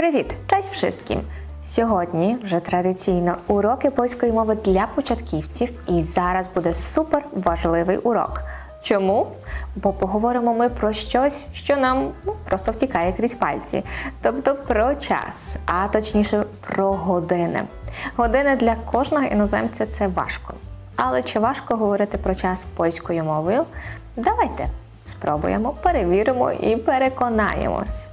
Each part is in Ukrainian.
Привіт! Cześć wszystkim! Сьогодні вже традиційно уроки польської мови для початківців, і зараз буде супер важливий урок. Чому? Бо поговоримо ми про щось, що нам ну, просто втікає крізь пальці, тобто про час, а точніше про години. Години для кожного іноземця це важко. Але чи важко говорити про час польською мовою? Давайте спробуємо, перевіримо і переконаємось.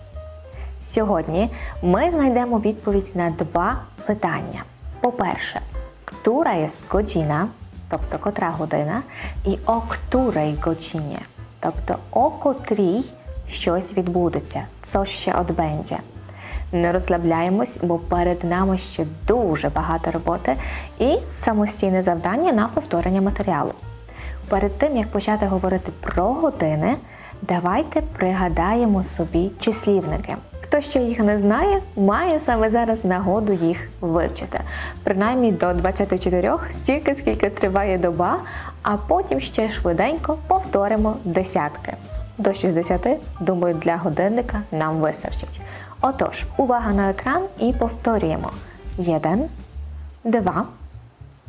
Сьогодні ми знайдемо відповідь на два питання. По-перше, która jest godzina, тобто котра година, і о której godzinie, тобто о котрій щось відбудеться, co ще odbędzie. Не розслабляємось, бо перед нами ще дуже багато роботи і самостійне завдання на повторення матеріалу. Перед тим як почати говорити про години, давайте пригадаємо собі числівники. Хто ще їх не знає, має саме зараз нагоду їх вивчити. Принаймні до 24, стільки скільки триває доба, а потім ще швиденько повторимо десятки. До 60, думаю, для годинника нам вистачить. Отож, увага на екран і повторюємо: 1, 2,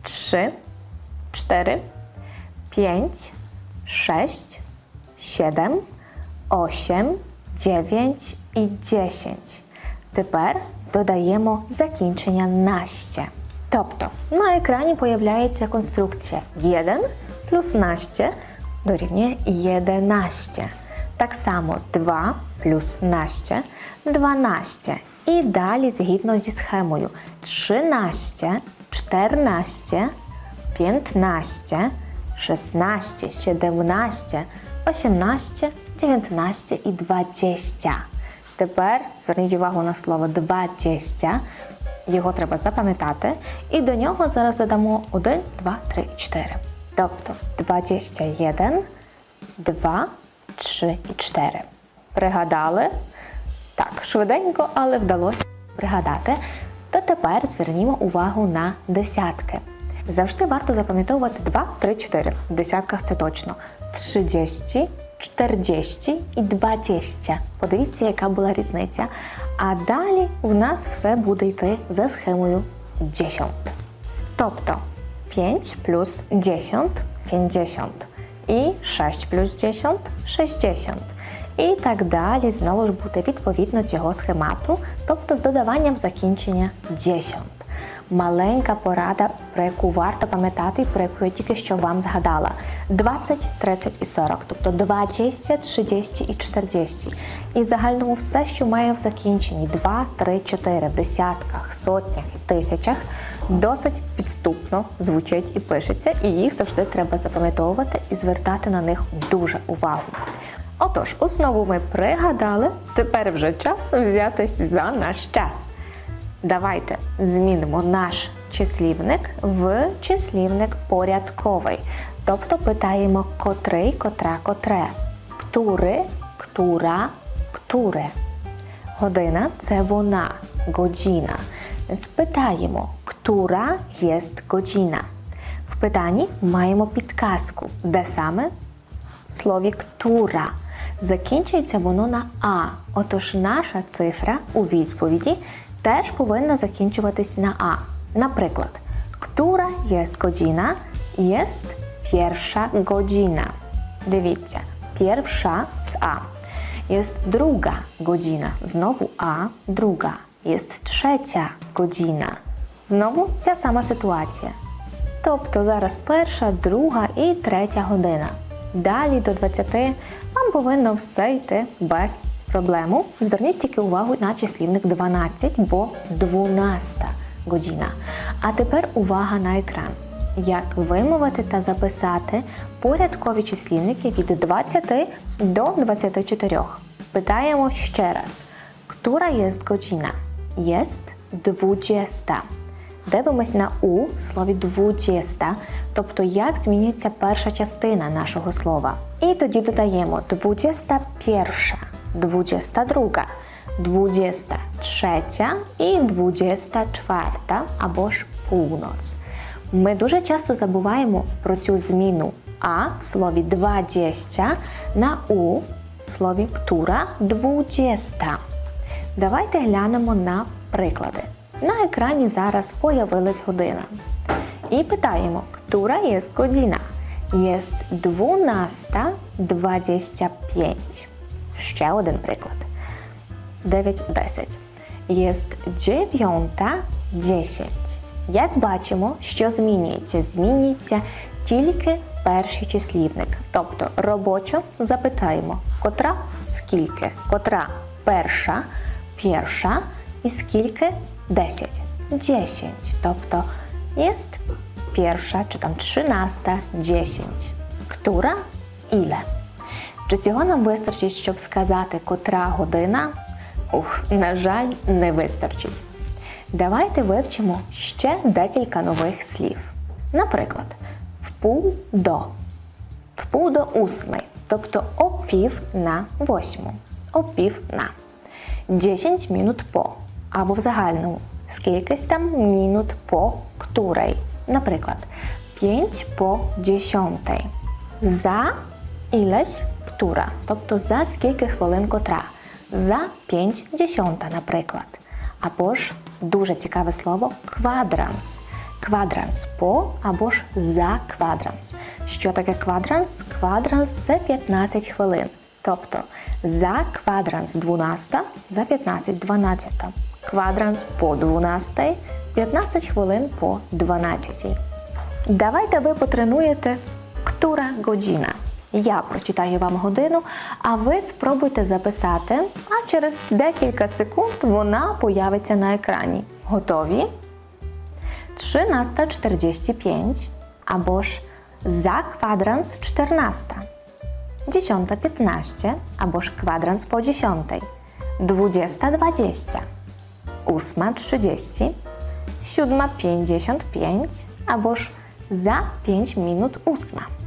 3, 4, 5, 6, 7, 8, 9 і 10. Тепер додаємо закінчення настя. Тобто на екрані появляється конструкція 1 плюс настя дорівнює 11. Так само 2 плюс настя 12. І далі згідно зі схемою 13, 14, 15, 16, 17, 18, 19 і 20. Тепер зверніть увагу на слово 20. Його треба запам'ятати. І до нього зараз додамо 1, 2, 3, 4. Тобто 21, 2, 3 і 4. Пригадали? Так, швиденько, але вдалося пригадати. То тепер звернімо увагу на десятки. Завжди варто запам'ятовувати 2, 3, 4. В десятках це точно. 30, 40 і 20. Подивіться, яка була різниця. А далі в нас все буде йти за схемою 10. Тобто 5 плюс 10 50. І 6 плюс 10 60. І так далі знову ж буде відповідно цього схемату, тобто з додаванням закінчення 10. Маленька порада, про яку варто пам'ятати, про яку я тільки що вам згадала: 20, 30 і 40, тобто 20, 30 і 40. І в загальному все, що має в закінченні 2, 3, 4 в десятках, сотнях і тисячах, досить підступно звучить і пишеться, і їх завжди треба запам'ятовувати і звертати на них дуже увагу. Отож, основу ми пригадали, тепер вже час взятись за наш час. Давайте змінимо наш числівник в числівник порядковий. Тобто питаємо котрий, котра, котре. Ктури, ктура, ктуре. Година це вона, годжіна. Więc питаємо, ктура єст годжіна. В питанні маємо підказку, де саме в слові ктура. Закінчується воно на А. Отож наша цифра у відповіді теж повинна закінчуватись на А. Наприклад, ктура єст годжіна, єст перша годжіна. Дивіться, перша з А. Jest druga godzina. Znowu A, druga. Jest trzecia godzina. Знову ця сама ситуація. Тобто зараз перша, друга і третя година. Далі до 20 вам повинно все йти без проблему. Зверніть тільки увагу на числівник 12, бо 12 година. А тепер увага на екран. Як вимовити та записати порядкові числівники від 20 до 24. Питаємо ще раз. Która jest godzina? Jest 20. Дивимось на у в слові 20, тобто як змінюється перша частина нашого слова. І тоді додаємо 21, 22, 23 і 24 або ж północ. Ми дуже часто забуваємо про цю зміну а в слові 20 на у в слові która 20. Давайте глянемо на приклади. На екрані зараз появилась година. І питаємо, która jest godzina? Jest 12.25. Ще один приклад. 9.10. Jest 9.10. Як бачимо, що змінюється? Змінюється тільки перший числівник. Тобто робочо запитаємо, котра скільки, котра перша, перша і скільки 10. 10. Тобто jest pierwsza, czy tam trzynasta, dziesięć. Która? Ile? Чи цього нам вистачить, щоб сказати, котра година? Ух, на жаль, не вистачить. Давайте вивчимо ще декілька нових слів. Наприклад, впул до, впул до усмий, тобто о пів на восьму, о пів на. 10 minut по, або в загальному скількись там мінут по której. Наприклад, 5 по 10. За ileś która, тобто за скільки хвилин котра. За 5 десята, наприклад. Або ж дуже цікаве слово квадранс. Квадранс по або ж за квадранс. Що таке квадранс? Квадранс це 15 хвилин. Тобто за квадранс 12, за 15 12. Квадранс по 12, 15 хвилин по 12. Давайте ви потренуєте «Ктура година». Я прочитаю вам годину, а ви спробуйте записати, а через декілька секунд вона появиться на екрані. Готові? 13.45 або ж за квадранс 14. 10.15 або ж квадранс по 10. 20.20. 8.30. 7.55 або ж за 5 минут 8.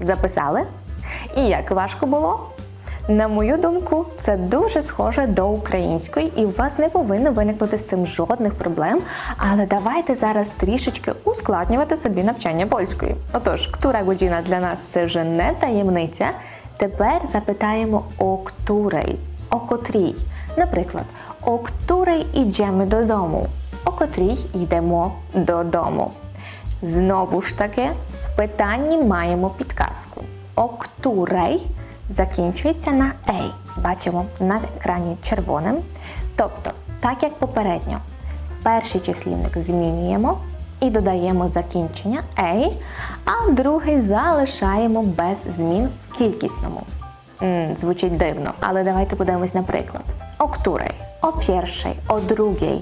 Записали? І як важко було? На мою думку, це дуже схоже до української, і у вас не повинно виникнути з цим жодних проблем. Але давайте зараз трішечки ускладнювати собі навчання польської. Отож, ктура година для нас це вже не таємниця. Тепер запитаємо о ктурей, о котрій. Наприклад, о ктурей ідемо додому, о котрій йдемо додому. Знову ж таки, питанні маємо підказку. О ктурей закінчується на ей. Бачимо на екрані червоним. Тобто, так як попередньо, перший числівник змінюємо і додаємо закінчення ей, а другий залишаємо без змін в кількісному. М, звучить дивно, але давайте подивимось на приклад. О ктурей, о першej, о другій,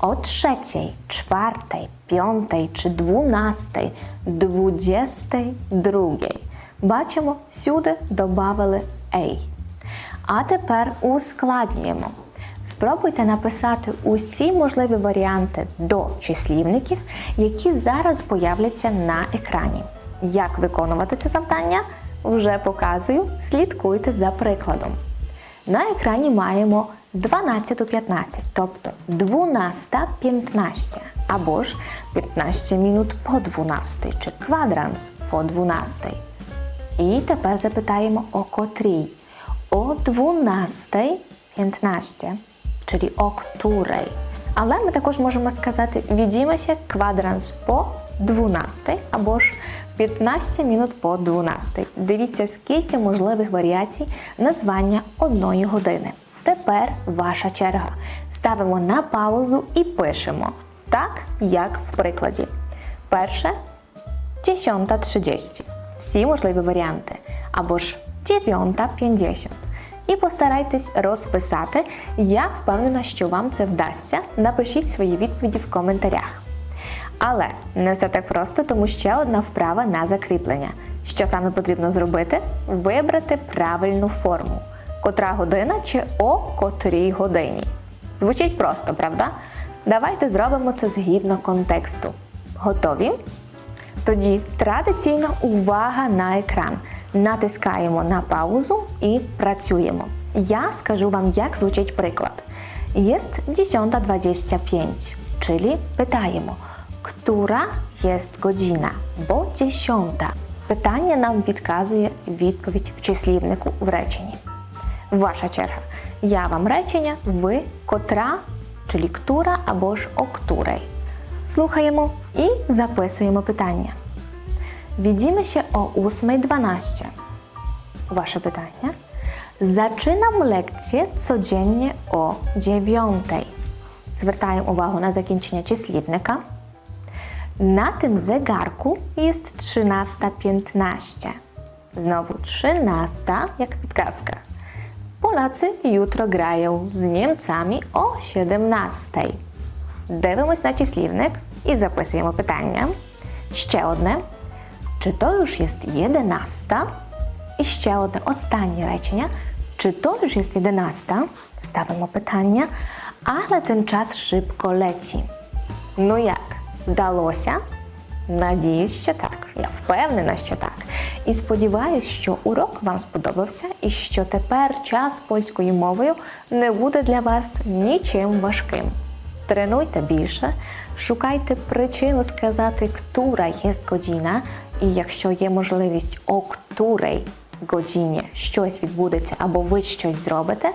o trzeciej, czwartej, piątej czy dwunastej, двадцятій, другій. Бачимо, всюди додали «ей». А тепер ускладнюємо. Спробуйте написати усі можливі варіанти до числівників, які зараз появляться на екрані. Як виконувати це завдання? Вже показую. Слідкуйте за прикладом. На екрані маємо 12.15, тобто 12.15, або ж 15 минут по 12, чи квадранс по 12. І тепер запитаємо о котрій. О 12.15, czyli o której. Але ми також можемо сказати відімося квадранс по 12 або ж 15 минут по 12. Дивіться, скільки можливих варіацій названня одної години. Тепер ваша черга. Ставимо на паузу і пишемо так, як в прикладі. Перше 10.30. Всі можливі варіанти. Або ж 9.50. І постарайтесь розписати. Я впевнена, що вам це вдасться. Напишіть свої відповіді в коментарях. Але не все так просто, тому ще одна вправа на закріплення. Що саме потрібно зробити? Вибрати правильну форму. Котра година чи о котрій годині. Звучить просто, правда? Давайте зробимо це згідно контексту. Готові? Тоді традиційно увага на екран. Натискаємо на паузу і працюємо. Я скажу вам, як звучить приклад. Jest 10.25, czyli pytajemy, która jest godzina, bo 10. Питання нам підказує відповідь в числівнику в реченні. Ваша черга. Я вам речення, ви котра, czyli która або ж о której. Слухаємо і записуємо питання. Widzimy się o 8.12. Wasze pytanie. Zaczynam lekcję codziennie o 9. Звертаємо увагу на закінчення числівника. Na tym zegarku jest 13.15. Znowu 13, jak підказка. Polacy jutro grają z Niemcami o 17. Дивимось на числівник і записуємо питання. Ще одне. Чи то już jest 11? І ще одне останнє речення. Чи то już jest 11? Ставимо питання, але тим час шибко леті. Ну як, вдалося? Надіюсь, що так. Я впевнена, що так. І сподіваюсь, що урок вам сподобався і що тепер час польською мовою не буде для вас нічим важким. Тренуйте більше, шукайте причину сказати, która jest godzina, і якщо є можливість о której годині щось відбудеться або ви щось зробите.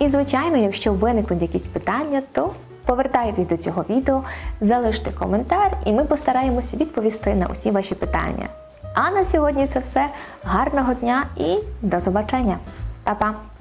І, звичайно, якщо виникнуть якісь питання, то повертайтесь до цього відео, залиште коментар, і ми постараємося відповісти на усі ваші питання. А на сьогодні це все. Гарного дня і до побачення. Па-па!